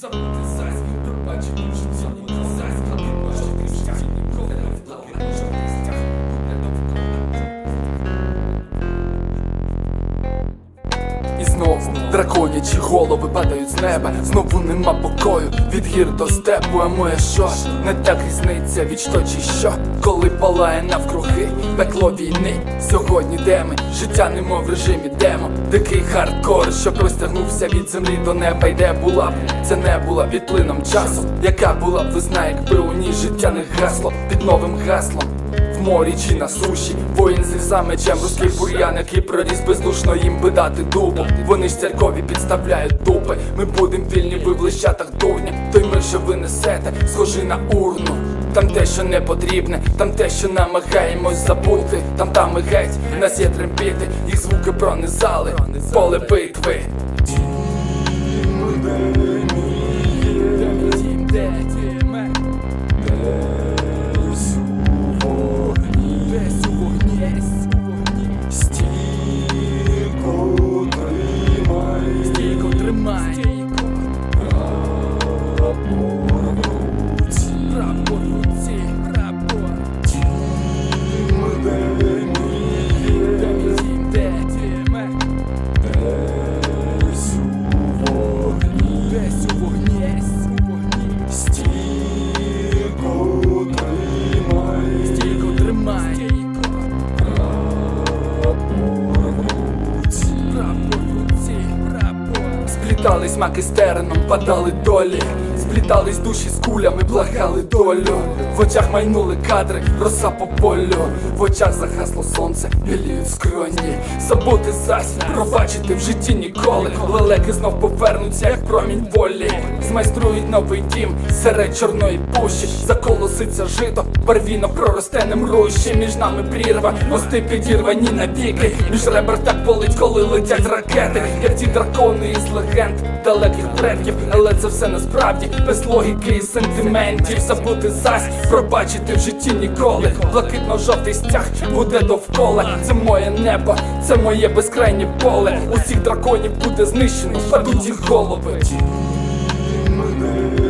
Забути зась, пробачити в житті ніколи зась, пробачити в житті ніколи навколо жодних стяг буде довкола. І знову драконячі голови падають з неба, знову нема покою від гір до степу, а моє що не так різниця від що чи що, коли палає навкруги пекло війни. Сьогодні де ми, життя немов в режимі демо, дикий хардкор, що простягнувся від землі до неба, і де була б це не була відплином часу, яка була б весна, якби у ній життя не гасло під новим гаслом. Морі чи на суші, воїн зрізав мечем руський бур'ян, який проріс бездушно їм би дати дубу. Вони ж церкові підставляють дупи. Ми будем вільні ви в лищатах дурня. Той мир, що ви несете, схожий на урну. Там те, що не потрібне, там те, що намагаємось забути. Там там і геть, нас є тремпіти, їх звуки пронизали, поле битви. Сплітались маки терном падали долі, сплітались душі з кулями, благали долю. В очах майнули кадри, роса по полю, в очах загасло сонце, біліють скроні. Забути зась, пробачити в житті ніколи. Лелеки знов повернуться, як промінь волі. Змайструють новий дім серед чорної пущі. Заколоситься жито, барвіно проросте рущі. Між нами прірва, мости підірвані навіки. Між ребер так болить, коли летять ракети, як ті дракони із легенд далеких предків, але це все насправді без логіки і сентиментів, забути зась, пробачити в житті ніколи. Блакитно-жовтий стяг буде довкола. Це моє небо, це моє безкрайнє поле. Усіх драконів буде знищено, падуть їх голови. Мене